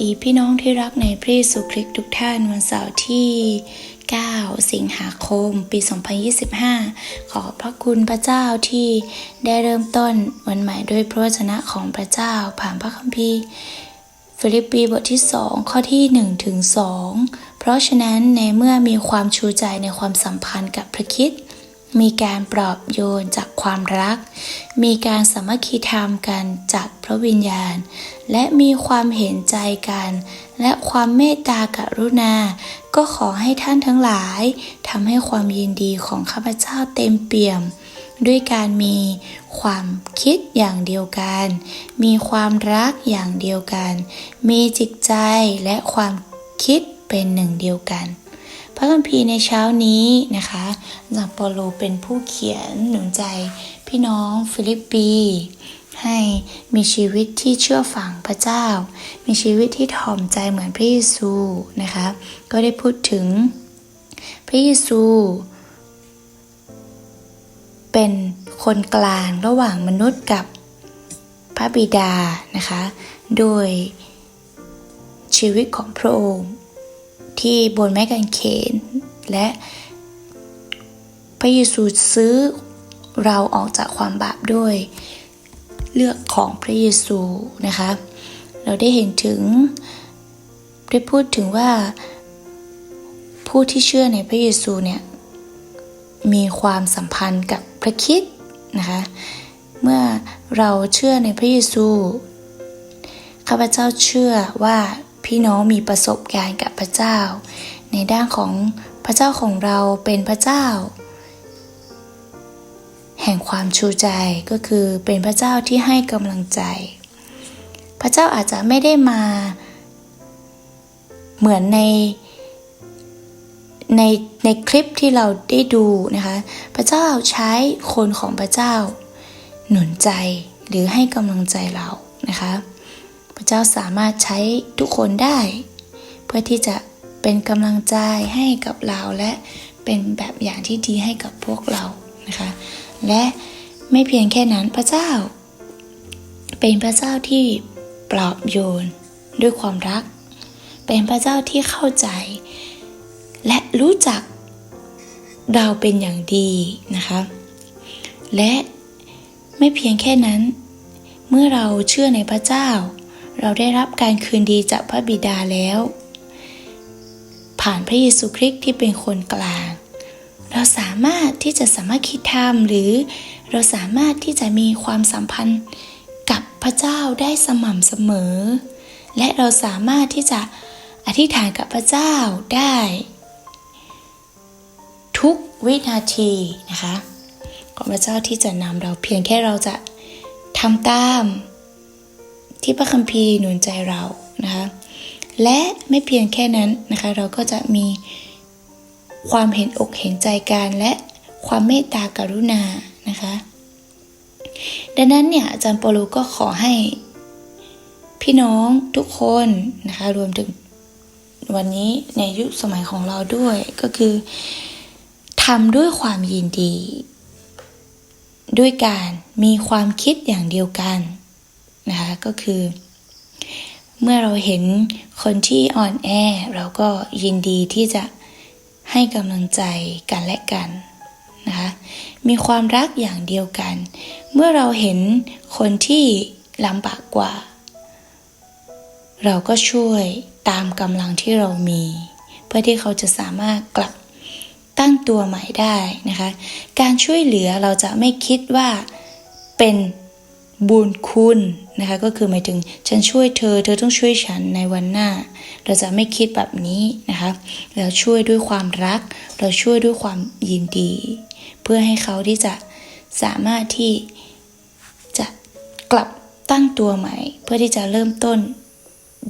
ดีพี่น้องที่รักในพระเยซูคริสต์ทุกท่านวันเสาร์ที่ 9 สิงหาคม ปี 2025 ขอพระคุณพระเจ้าที่ได้เริ่มต้นวันใหม่ด้วยพระวจนะของพระเจ้าผ่านพระคัมภีร์ฟิลิปปีบทที่ 2 ข้อที่1ถึง2เพราะฉะนั้นในเมื่อมีความชูใจในความสัมพันธ์กับพระคิด มีการปลอบโยนจากความรัก มีการสามัคคีธรรมกันจากพระวิญญาณ และมีความเห็นใจกัน และความเมตตากรุณา ก็ขอให้ท่านทั้งหลายทำให้ความยินดีของข้าพเจ้าเต็มเปี่ยม ด้วยการมีความคิดอย่างเดียวกัน มีความรักอย่างเดียวกัน มีจิตใจและความคิดเป็นหนึ่งเดียวกัน พระคัมภีร์ในเช้านี้นะคะอาจารย์เปาโลเป็นผู้เขียนหนุนใจพี่น้องฟิลิปปี ให้มีชีวิตที่เชื่อฝังพระเจ้า มีชีวิตที่ถ่อมใจเหมือนพระเยซูนะคะ ก็ได้พูดถึงพระเยซู เป็นคนกลางระหว่างมนุษย์กับพระบิดานะคะ โดยชีวิตของพระองค์ ที่บนไม้กางเขน และพระเยซูซื้อเราออกจากความบาปด้วย เลือกของพระเยซูนะคะ เราได้เห็นถึงได้พูดถึงว่าผู้ที่เชื่อในพระเยซูเนี่ยมีความสัมพันธ์กับพระคิดนะคะเมื่อเราเชื่อในพระเยซูข้าพเจ้าเชื่อว่า พี่น้องมีประสบการณ์กับพระเจ้า ในด้านของพระเจ้าของเราเป็นพระเจ้า แห่งความชูใจก็คือเป็นพระเจ้าที่ให้กำลังใจ พระเจ้าอาจจะไม่ได้มา เหมือนในในในคลิปที่เราได้ดูนะคะ พระเจ้าใช้คนของพระเจ้า หนุนใจหรือให้กำลังใจเรานะคะ เจ้าสามารถใช้ทุกคนได้ เพื่อที่จะเป็นกำลังใจให้กับเราและเป็นแบบอย่างที่ดีให้กับพวกเรานะคะ และไม่เพียงแค่นั้นพระเจ้า เป็นพระเจ้าที่ปลอบโยนด้วยความรัก เป็นพระเจ้าที่เข้าใจ และรู้จักเราเป็นอย่างดีนะคะ และไม่เพียงแค่นั้น เมื่อเราเชื่อในพระเจ้า เราได้รับการคืนดีจากพระบิดาแล้ว ผ่านพระเยซูคริสต์ที่เป็นคนกลาง เราสามารถที่จะสามารถคิดทำหรือเราสามารถที่จะมีความสัมพันธ์กับพระเจ้าได้สม่ำเสมอ และเราสามารถที่จะอธิษฐานกับพระเจ้าได้ ทุกวินาทีนะคะของพระเจ้าที่จะนำเราเพียงแค่เราจะทำตาม ที่พระคัมภีร์หนุนใจเรานะคะและไม่เพียงแค่นั้นนะคะเราก็จะมีความเห็นอกเห็นใจกันและความเมตตากรุณานะคะดังนั้นเนี่ยอาจารย์ปโลก็ขอให้พี่น้องทุกคนนะคะรวมถึงวันนี้ในยุคสมัยของเราด้วยก็คือทำด้วยความยินดี ด้วยการมีความคิดอย่างเดียวกัน นะคะก็คือ เมื่อเราเห็นคนที่อ่อนแอ เราก็ยินดีที่จะให้กำลังใจกันและกันนะคะมีความรักอย่างเดียวกัน เมื่อเราเห็นคนที่ลำบากกว่า เราก็ช่วยตามกำลังที่เรามี เพื่อที่เขาจะสามารถกลับตั้งตัวใหม่ได้นะคะ การช่วยเหลือเราจะไม่คิดว่าเป็น บุญคุณนะคะก็คือหมายถึงฉันช่วยเธอ เธอต้องช่วยฉันในวันหน้า เราจะไม่คิดแบบนี้นะคะเราช่วยด้วยความรัก เราช่วยด้วยความยินดี เพื่อให้เขาที่จะสามารถที่จะกลับตั้งตัวใหม่ เพื่อที่จะเริ่มต้น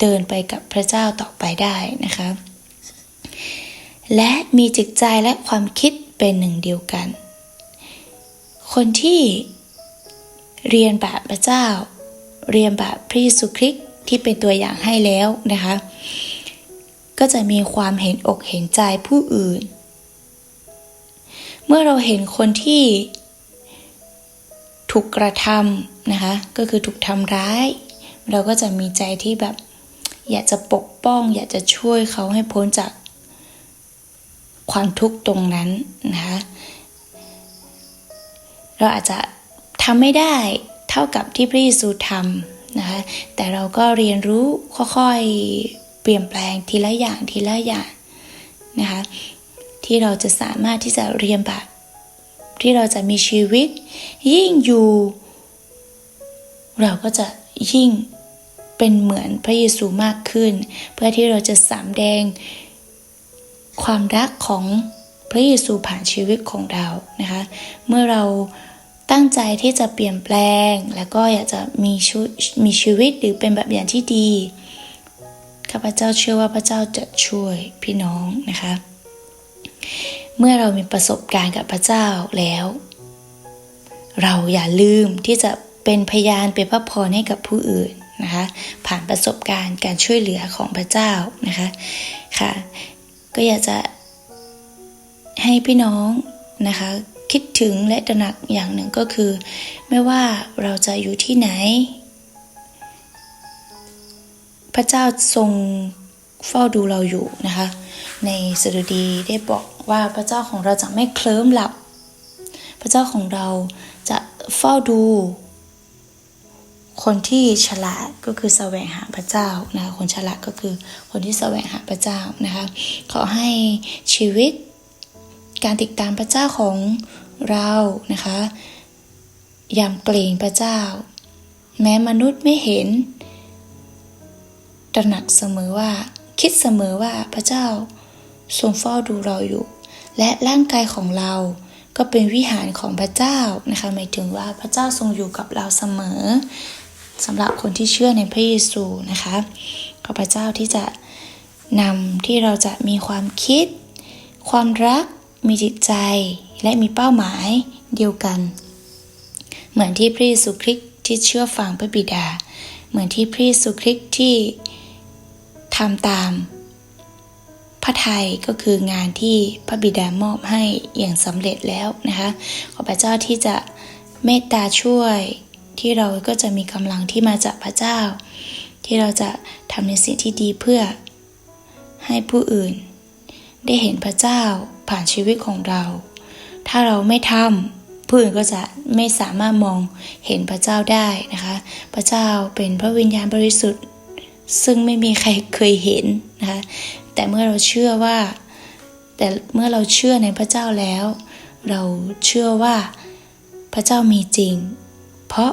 เดินไปกับพระเจ้าต่อไปได้นะคะและมีจิตใจและความคิดเป็นหนึ่งเดียวกัน คนที่ เรียนแบบพระเจ้า เรียนแบบพระเยซูคริสต์ที่เป็นตัวอย่างให้แล้วนะคะ ก็จะมีความเห็นอกเห็นใจผู้อื่น เมื่อเราเห็นคนที่ถูกกระทำนะคะ ก็คือถูกทำร้าย เราก็จะมีใจที่แบบอยากจะปกป้อง อยากจะช่วยเขาให้พ้นจากความทุกข์ตรงนั้นนะคะ เราอาจจะ ทำไม่ได้เท่ากับที่พระเยซูทำนะคะแต่เราก็เรียนรู้ค่อยๆเปลี่ยนแปลงทีละอย่างทีละอย่างนะคะที่เราจะสามารถที่จะเรียนแบบที่เราจะมีชีวิต ยิ่งอยู่ เราก็จะยิ่งเป็นเหมือนพระเยซูมากขึ้น เพื่อที่เราจะสามแดง ความรักของพระเยซูผ่านชีวิตของเรานะคะเมื่อเรา ตั้งใจที่จะเปลี่ยนแปลง แล้วก็อยากจะมีชุมีชีวิตหรือเป็นแบบอย่างที่ดี ข้าพเจ้าเชื่อว่าพระเจ้าจะช่วยพี่น้องนะคะ เมื่อเรามีประสบการณ์กับพระเจ้าแล้ว เราอย่าลืมที่จะเป็นพยานเป็นพระพรให้กับผู้อื่นนะคะ ผ่านประสบการณ์การช่วยเหลือของพระเจ้านะคะค่ะ ก็อยากจะให้พี่น้องนะคะ คิดถึงและตระหนักอย่างหนึ่งก็คือ ไม่ว่าเราจะอยู่ที่ไหน พระเจ้าทรงเฝ้าดูเราอยู่นะคะ ในสดุดีได้บอกว่าพระเจ้าของเราจะไม่เคลิ้มหลับ พระเจ้าของเราจะเฝ้าดู คนที่ฉลาดก็คือแสวงหาพระเจ้านะคะคนฉลาดก็คือคนที่แสวงหาพระเจ้านะคะขอให้ชีวิต การติดตามพระเจ้าของเรานะคะยำเกรงพระเจ้า แม้มนุษย์ไม่เห็น ตระหนักเสมอว่า คิดเสมอว่าพระเจ้าทรงเฝ้าดูเราอยู่ และร่างกายของเราก็เป็นวิหารของพระเจ้านะคะหมายถึงว่าพระเจ้าทรงอยู่กับเราเสมอสำหรับคนที่เชื่อในพระเยซูนะคะขอพระเจ้าที่จะนำที่เราจะมีความคิด ความรัก มีจิตใจและมีเป้าหมายเดียวกัน เหมือนที่พระเยซูคริสต์ที่เชื่อฟังพระบิดา เหมือนที่พระเยซูคริสต์ที่ทำตาม พระทัยก็คืองานที่พระบิดามอบให้อย่างสำเร็จแล้วนะคะขอพระเจ้าที่จะเมตตาช่วยที่เราก็จะมีกำลังที่มาจากพระเจ้า ที่เราจะทำในสิ่งที่ดีเพื่อให้ผู้อื่น ได้เห็นพระเจ้า ผ่านชีวิตของเรา ถ้าเราไม่ทำผู้อื่นก็จะไม่สามารถมองเห็นพระเจ้าได้นะคะ พระเจ้าเป็นพระวิญญาณบริสุทธิ์ ซึ่งไม่มีใครเคยเห็นนะคะ แต่เมื่อเราเชื่อว่า แต่เมื่อเราเชื่อในพระเจ้าแล้ว เราเชื่อว่าพระเจ้ามีจริง เพราะ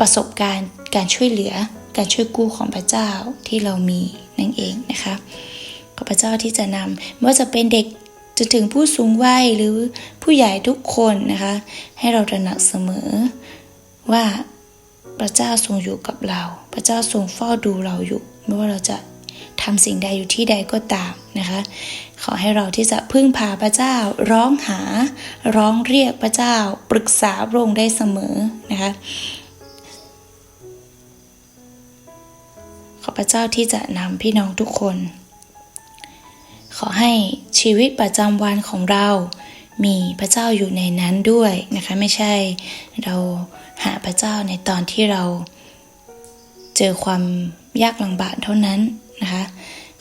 ประสบการณ์การช่วยเหลือการช่วยกู้ของพระเจ้าที่เรามีนั่นเองนะคะขอพระเจ้าที่จะนำไม่ว่าจะเป็นเด็ก จนถึงผู้สูงวัยหรือผู้ใหญ่ทุกคนนะคะ ให้เราตระหนักเสมอว่าพระเจ้าทรงอยู่กับเรา พระเจ้าทรงเฝ้าดูเราอยู่ ไม่ว่าเราจะทำสิ่งใดอยู่ที่ใดก็ตามนะคะ ขอให้เราที่จะพึ่งพาพระเจ้าร้องหา ร้องเรียกพระเจ้า ปรึกษาพระองค์ได้เสมอนะคะขอพระเจ้าที่จะนำพี่น้องทุกคน ขอให้ชีวิตประจำวันของเรา มีพระเจ้าอยู่ในนั้นด้วยนะคะไม่ใช่เราหาพระเจ้าในตอนที่เรา เจอความยากลำบากเท่านั้นนะคะ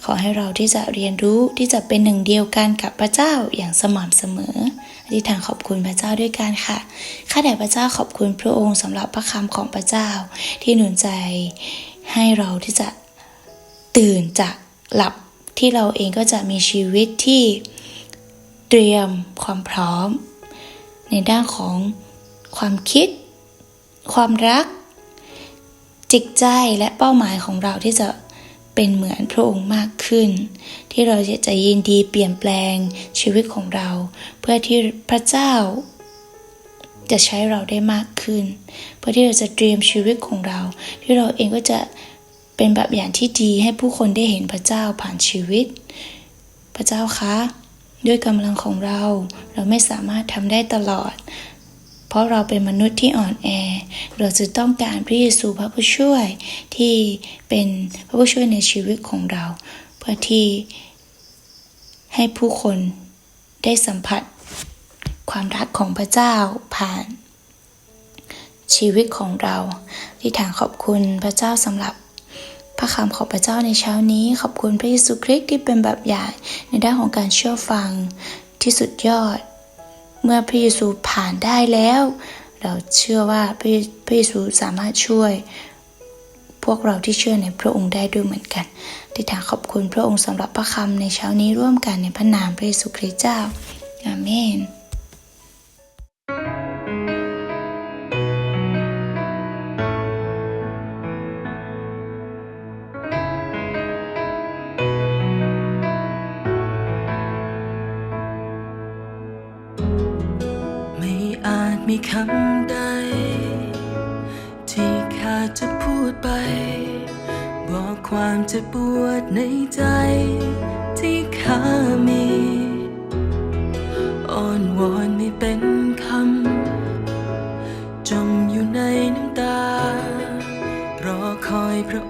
ขอให้เราที่จะเรียนรู้ที่จะเป็นหนึ่งเดียวกันกับพระเจ้าอย่างสม่ำเสมออธิษฐานขอบคุณพระเจ้าด้วยกันค่ะ ข้าแต่พระเจ้าขอบคุณพระองค์สำหรับพระคำของพระเจ้า ที่หนุนใจให้เราที่จะตื่นจากหลับ ที่เราเองก็จะมีชีวิตที่เตรียมความพร้อม ในด้านของความคิด ความรัก จิตใจและเป้าหมายของเราที่จะเป็นเหมือนพระองค์มากขึ้น ที่เราจะยินดีเปลี่ยนแปลงชีวิตของเรา เพื่อที่พระเจ้า จะใช้เราได้มากขึ้น เพื่อที่เราจะเตรียมชีวิตของเรา ที่เราเองก็จะ เป็นแบบอย่างที่ดีให้ผู้คนได้เห็นพระเจ้าผ่านชีวิต พระเจ้าคะ ด้วยกำลังของเราเราไม่สามารถทำได้ตลอด เพราะเราเป็นมนุษย์ที่อ่อนแอ เราจะต้องการพระเยซูพระผู้ช่วยที่เป็นพระผู้ช่วยในชีวิตของเรา เพื่อที่ให้ผู้คนได้สัมผัส ความรักของพระเจ้าผ่านชีวิตของเรา ที่ฐานขอบคุณพระเจ้าสำหรับ พระคำของพระเจ้าในเช้านี้ ขอบคุณพระเยซูคริสต์ที่เป็นแบบอย่างในด้านของการเชื่อฟังที่สุดยอด เมื่อพระเยซูผ่านได้แล้ว เราเชื่อว่าพระเยพระเยซูสามารถช่วย พวกเราที่เชื่อในพระองค์ได้ด้วยเหมือนกันติฐานขอบคุณพระองค์สำหรับพระคำในเช้านี้ร่วมกันในพระนามพระเยซูคริสต์เจ้าอาเมน ไป บอกความเจ็บปวดในใจที่ข้ามีอ้อนวอนไม่เป็นคำ จมอยู่ในน้ำตา รอคอยพระ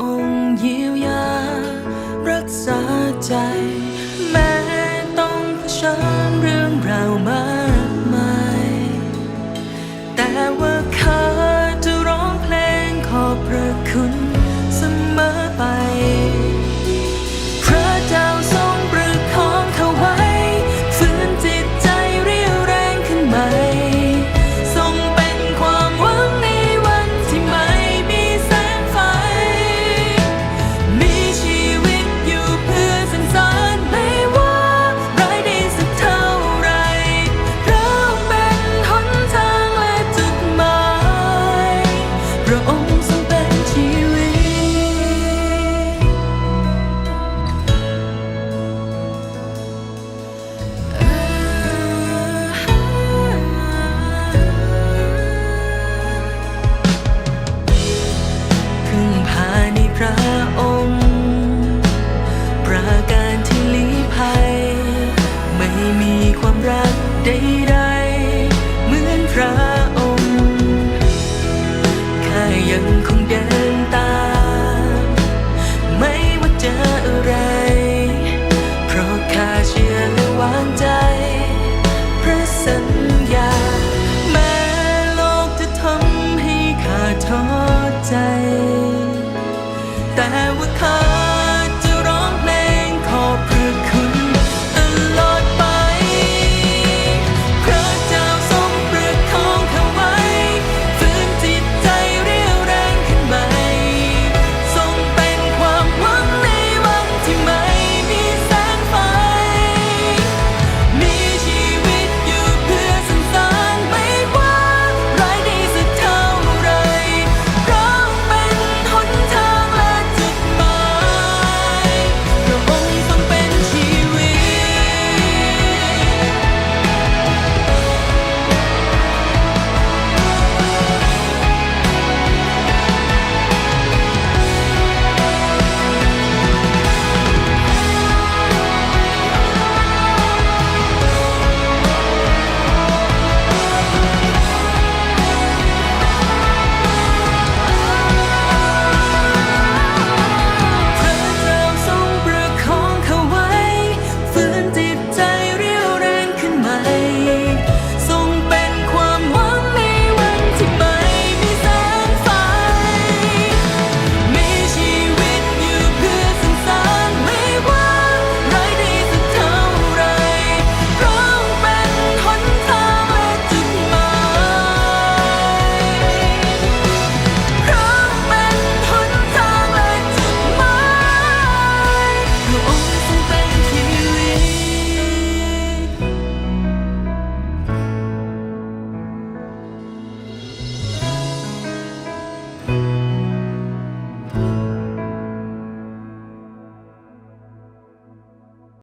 带我逃